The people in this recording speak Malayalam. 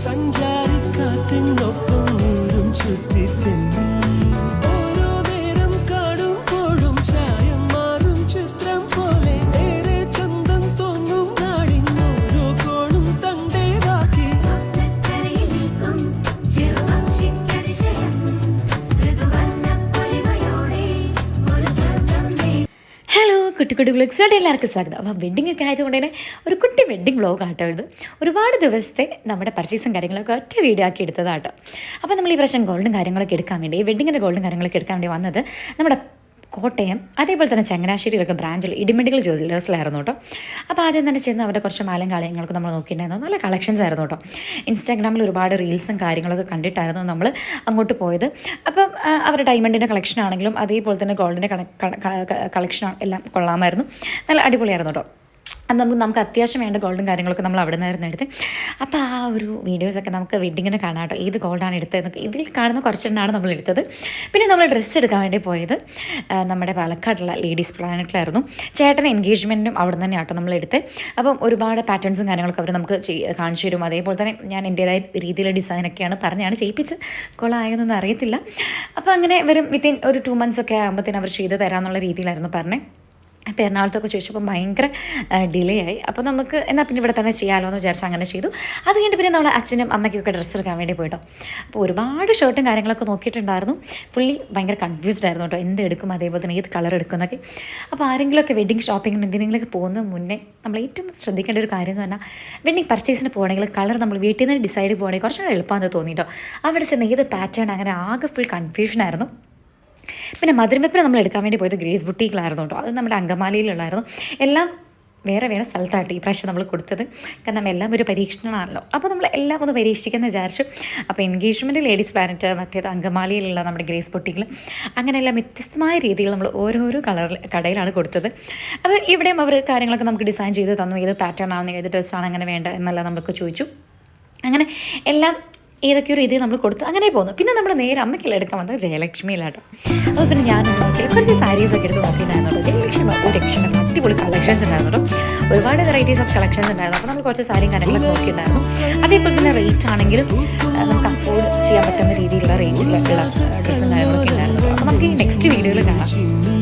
സഞ്ചാരിക്കാറ്റിനൊപ്പം ഊരും ചുറ്റി ഹലോ കുട്ടി കുട്ടി വ്ലോഗ്സിലോട്ട് എല്ലാവർക്കും സ്വാഗതം. അപ്പോൾ വെഡിങ് ഒക്കെ ആയതുകൊണ്ട് തന്നെ ഒരു കുട്ടി വെഡിങ് വ്ളോഗ് ആട്ടോ ഇത്. ഒരുപാട് ദിവസത്തെ നമ്മുടെ പർച്ചേസും കാര്യങ്ങളൊക്കെ ഒറ്റ വീഡിയോ ആക്കി എടുത്തതാട്ടോ. അപ്പോൾ നമ്മൾ ഈ പ്രാവശ്യം ഗോൾഡും കാര്യങ്ങളൊക്കെ എടുക്കാൻ വേണ്ടി ഈ വെഡ്ഡിങ്ങിന്റെ ഗോൾഡും കാര്യങ്ങളൊക്കെ എടുക്കാൻ വേണ്ടി വന്നത് നമ്മുടെ കോട്ടയം അതേപോലെ തന്നെ ചങ്ങനാശ്ശേരിയിലൊക്കെ ബ്രാഞ്ചിൽ ഇടിമെഡിക്കൽ ജ്വല്ലേഴ്സിലായിരുന്നു കേട്ടോ. അപ്പോൾ ആദ്യം തന്നെ ചെന്ന് അവരുടെ കുറച്ച് മാലയും കാര്യങ്ങളൊക്കെ നമ്മൾ നോക്കിയിട്ടുണ്ടായിരുന്നു. നല്ല കളക്ഷൻസ് ആയിരുന്നു കേട്ടോ. ഇൻസ്റ്റാഗ്രാമിൽ ഒരുപാട് റീൽസും കാര്യങ്ങളൊക്കെ കണ്ടിട്ടായിരുന്നു നമ്മൾ അങ്ങോട്ട് പോയത്. അപ്പം അവരുടെ ഡയമണ്ടിന്റെ കളക്ഷൻ ആണെങ്കിലും അതേപോലെ തന്നെ ഗോൾഡിന്റെ കളക്ഷൻ എല്ലാം കൊള്ളാമായിരുന്നു. നല്ല അടിപൊളിയായിരുന്നു കേട്ടോ. അത് നമുക്ക് നമുക്ക് അത്യാവശ്യം വേണ്ട ഗോൾഡും കാര്യങ്ങളൊക്കെ നമ്മൾ അവിടെ നിന്നായിരുന്നു എടുത്ത്. അപ്പോൾ ആ ഒരു വീഡിയോസൊക്കെ നമുക്ക് വെഡ്ഡിങ്ങിന് കാണാം കേട്ടോ. ഏത് ഗോൾഡാണ് എടുത്തതെന്നൊക്കെ ഇതിൽ കാണുന്ന കുറച്ചെണ്ണമാണ് നമ്മൾ എടുത്തത്. പിന്നെ നമ്മൾ ഡ്രസ്സ് എടുക്കാൻ വേണ്ടി പോയത് നമ്മുടെ പാലക്കാടുള്ള ലേഡീസ് പ്ലാനറ്റിലായിരുന്നു ചേട്ടൻ എൻഗേജ്മെന്റും അവിടെ തന്നെ ആട്ടോ നമ്മൾ എടുത്ത്. അപ്പം ഒരുപാട് പാറ്റേൺസും കാര്യങ്ങളൊക്കെ അവർ നമുക്ക് കാണിച്ചു തരും. അതേപോലെ തന്നെ ഞാൻ എന്റേതായ രീതിയിലുള്ള ഡിസൈനൊക്കെയാണ് പറഞ്ഞാണ് ചെയ്യിപ്പിച്ച് കൊള്ളായെന്നൊന്നും അറിയത്തില്ല. അപ്പോൾ അങ്ങനെ വരും വിത്തിൻ ഒരു ടു മന്ത്സ് ഒക്കെ ആകുമ്പോഴത്തേനും അവർ ചെയ്ത് തരാമെന്നുള്ള രീതിയിലായിരുന്നു പറഞ്ഞത് അപ്പോൾ എറണാകുളത്തൊക്കെ ചോദിച്ചപ്പോൾ ഭയങ്കര ഡിലേ ആയി അപ്പോൾ നമുക്ക് എന്നാൽ പിന്നെ ഇവിടെ തന്നെ ചെയ്യാമല്ലോ എന്ന് വിചാരിച്ച് അങ്ങനെ ചെയ്തു. അത് കഴിഞ്ഞിട്ട് പിന്നെ നമ്മൾ അച്ഛനും അമ്മയ്ക്കൊക്കെ ഡ്രസ്സ് എടുക്കാൻ വേണ്ടി പോയിട്ടോ. അപ്പോൾ ഒരുപാട് ഷർട്ടും കാര്യങ്ങളൊക്കെ നോക്കിയിട്ടുണ്ടായിരുന്നു. ഫുള്ളി ഭയങ്കര കൺഫ്യൂസ്ഡ് ആയിരുന്നു കേട്ടോ. എന്ത് എടുക്കും അതേപോലെ തന്നെ ഏത് കളർ എടുക്കും എന്നൊക്കെ അപ്പോൾ ആരെങ്കിലുമൊക്കെ വെഡിങ് ഷോപ്പിങ്ങിന് എന്തിനെങ്കിലുമൊക്കെ പോകുന്നതിന് മുന്നേ നമ്മൾ ഏറ്റവും ശ്രദ്ധിക്കേണ്ട ഒരു കാര്യം എന്ന് പറഞ്ഞാൽ വെഡിങ് പർച്ചേസിന് പോകണമെങ്കിൽ കളർ നമ്മൾ വീട്ടിൽ നിന്ന് ഡിസൈഡ് പോകണമെങ്കിൽ കുറച്ചുകൂടെ എളുപ്പമാണെന്ന് തോന്നിയിട്ടോ അവിടെ ചെന്ന് ഏത് പാറ്റേൺ അങ്ങനെ ആകെ ഫുൾ കൺഫ്യൂഷനായിരുന്നു പിന്നെ മധുരവെപ്പിന് നമ്മൾ എടുക്കാൻ വേണ്ടി പോയത് ഗ്രേസ് ബുട്ടീക്കിലായിരുന്നു കേട്ടോ. അത് നമ്മുടെ അങ്കമാലിയിലുള്ളായിരുന്നു എല്ലാം വേറെ വേറെ സ്ഥലത്തായിട്ട് ഈ പ്രാവശ്യം നമ്മൾ കൊടുത്തത്. കാരണം എല്ലാം ഒരു പരീക്ഷണമാണല്ലോ. അപ്പോൾ നമ്മൾ എല്ലാം ഒന്ന് പരീക്ഷിക്കുന്ന വിചാരിച്ചു. അപ്പോൾ എൻഗേജ്മെന്റ് ലേഡീസ് പ്ലാനറ്റ് മറ്റേത് അങ്കമാലിയിലുള്ള നമ്മുടെ ഗ്രേസ് പൊട്ടികൾ അങ്ങനെയെല്ലാം വ്യത്യസ്തമായ രീതിയിൽ നമ്മൾ ഓരോരോ കളറിൽ കടയിലാണ് കൊടുത്തത്. അപ്പോൾ ഇവിടെയും അവർ കാര്യങ്ങളൊക്കെ നമുക്ക് ഡിസൈൻ ചെയ്ത് തന്നു. ഏത് പാറ്റേൺ ആണ് ഏത് ഡ്രസ്സാണ് അങ്ങനെ വേണ്ട എന്നെല്ലാം നമ്മൾക്ക് ചോദിച്ചു. അങ്ങനെ എല്ലാം ഏതൊക്കെയോ രീതിയിൽ നമ്മൾ കൊടുത്ത് അങ്ങനെ പോകുന്നു. പിന്നെ നമ്മൾ നേരെ അമ്മയ്ക്കെല്ലാം എടുക്കാൻ വന്നത് ജയലക്ഷ്മിയിലാട്ടോ അപ്പോൾ ഞാൻ നോക്കിയാൽ കുറച്ച് സാരീസ് ഒക്കെ എടുത്ത് നോക്കിയിട്ടുണ്ടായിരുന്നു കേട്ടോ ജയലക്ഷ്മി ഒരു രക്ഷണം അടിപൊളി കളക്ഷൻസ് ഉണ്ടായിരുന്നു ഒരുപാട് വെറൈറ്റീസ് ഓഫ് കളക്ഷൻസ് ഉണ്ടായിരുന്നു. അപ്പോൾ നമ്മൾ കുറച്ച് സാരിയും കാര്യങ്ങളൊക്കെ നോക്കിയിട്ടുണ്ടായിരുന്നു. അതേപോലെ തന്നെ റേറ്റ് ആണെങ്കിലും നമുക്ക് അഫോർഡ് ചെയ്യാൻ പറ്റുന്ന രീതിയിലുള്ള റേറ്റിലുള്ള ഡ്രസ്സും ഉണ്ടായിരുന്നു. അപ്പോൾ നമുക്ക് ഈ നെക്സ്റ്റ് വീഡിയോയിൽ കാണാം.